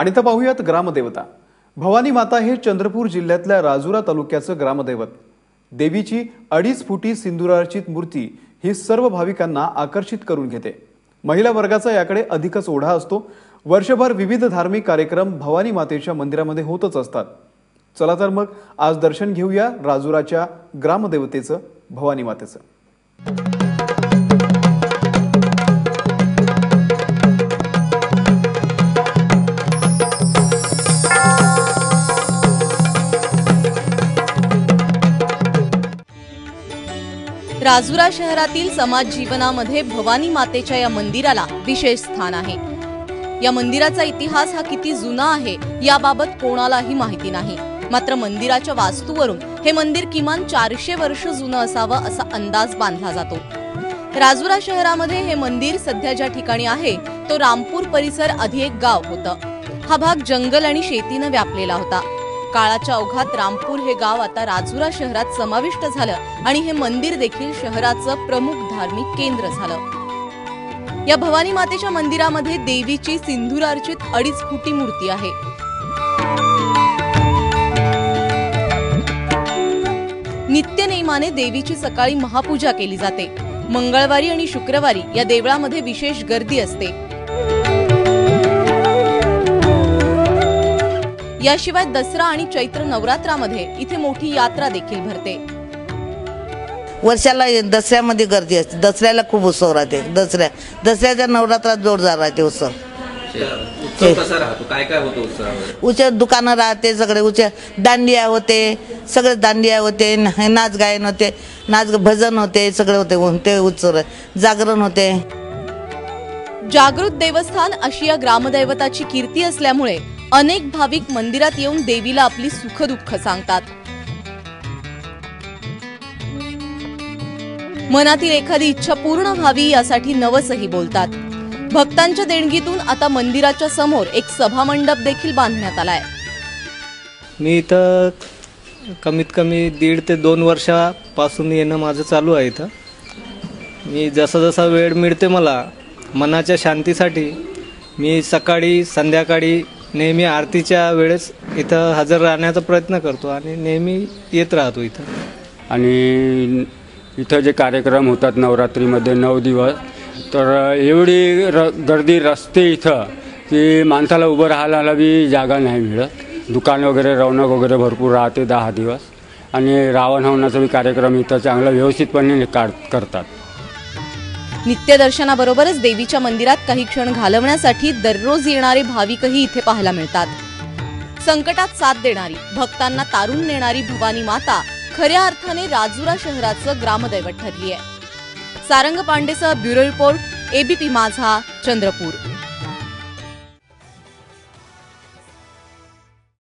आणि तर पाहूयात ग्रामदेवता. भवानी माता हे चंद्रपूर जिल्ह्यातल्या राजुरा तालुक्याचं ग्रामदैवत. देवीची अडीच फुटी सिंदुरार्चित मूर्ती ही सर्व भाविकांना आकर्षित करून घेते. महिला वर्गाचा याकडे अधिकच ओढा असतो. वर्षभर विविध धार्मिक कार्यक्रम भवानी मातेच्या मंदिरामध्ये होतच असतात. चला तर मग आज दर्शन घेऊया राजुराच्या ग्रामदेवतेचं भवानी मातेचं. राजुरा शहरातील समाज जीवनामध्ये भवानी मातेच्या या मंदिराला विशेष स्थान आहे. या मंदिराचा इतिहास हा किती जुना आहे याबाबत कोणालाही माहिती नाही. मात्र मंदिराच्या वास्तूवरून हे मंदिर किमान चारशे वर्ष जुनं असावं असा अंदाज बांधला जातो. राजुरा शहरामध्ये हे मंदिर सध्या ज्या ठिकाणी आहे तो रामपूर परिसर आधी एक गाव होतं. हा भाग जंगल आणि शेतीनं व्यापलेला होता. काळाच्या अवघात रामपूर हे गाव आता राजुरा शहरात समाविष्ट झालं आणि हे मंदिर देखील शहराचं प्रमुख धार्मिक केंद्र झालं. या भवानी मातेच्या मंदिरामध्ये देवीची सिंधुरार्चित अडीच फुटी मूर्ती आहे. नित्यनेमाने देवीची सकाळी महापूजा केली जाते. मंगळवारी आणि शुक्रवारी या देवळामध्ये विशेष गर्दी असते. याशिवाय दसरा आणि चैत्र नवरात्रामध्ये इथे मोठी यात्रा देखील भरते. वर्षाला ये- दसऱ्यामध्ये गर्दी असते. दसऱ्याला खूप उत्सव राहते. दसऱ्या दसऱ्याच्या नवरात्रात जोरदार राहते उत्सव. उत्सव कसा राहतो? काय काय होतं उत्सवावर? उच्या दुकानं राहते सगळे. उच्या दांडिया होते. सगळे दांडिया होते. न- नाच गायन होते. नाच भजन होते. सगळे होते. ते उत्सव जागरण होते. जागृत देवस्थान अशी या ग्रामदैवताची कीर्ती असल्यामुळे अनेक भाविक मंदिरात येऊन देवीला आपली सुखदुःख सांगतात. मनातील एखादी इच्छा पूर्ण व्हावी यासाठी नवसही बोलतात. भक्तांच्या देणगीतून आता मंदिराच्या समोर एक सभामंडप देखील बांधण्यात आलाय. मी इथं कमीत कमी दीड ते दोन वर्षापासून येणं माझं चालू आहे इथं. मी जसा जसा वेळ मिळते मला मनाच्या शांतीसाठी मी सकाळी संध्याकाळी नेहमी आरतीच्या वेळेस इथं हजर राहण्याचा प्रयत्न करतो आणि नेहमी येत राहतो इथं. आणि इथं जे कार्यक्रम होतात नवरात्रीमध्ये नऊ दिवस तर एवढी र गर्दी रस्ते इथं की माणसाला उभं राहायला बी जागा नाही मिळत. दुकान वगैरे रौनक वगैरे भरपूर राहते दहा दिवस. आणि रावण हवनाचा बी कार्यक्रम इथं चांगला व्यवस्थितपणे काढ करतात. नित्यदर्शनाबरोबरच देवीच्या मंदिरात काही क्षण घालवण्यासाठी दररोज येणारे भाविकही इथे पाहायला मिळतात. संकटात साथ देणारी भक्तांना तारून नेणारी भवानी माता खऱ्या अर्थाने राजुरा शहराचं ग्रामदैवत ठरली आहे Sarang पांडेसह bureau report ABP Majha Chandrapur.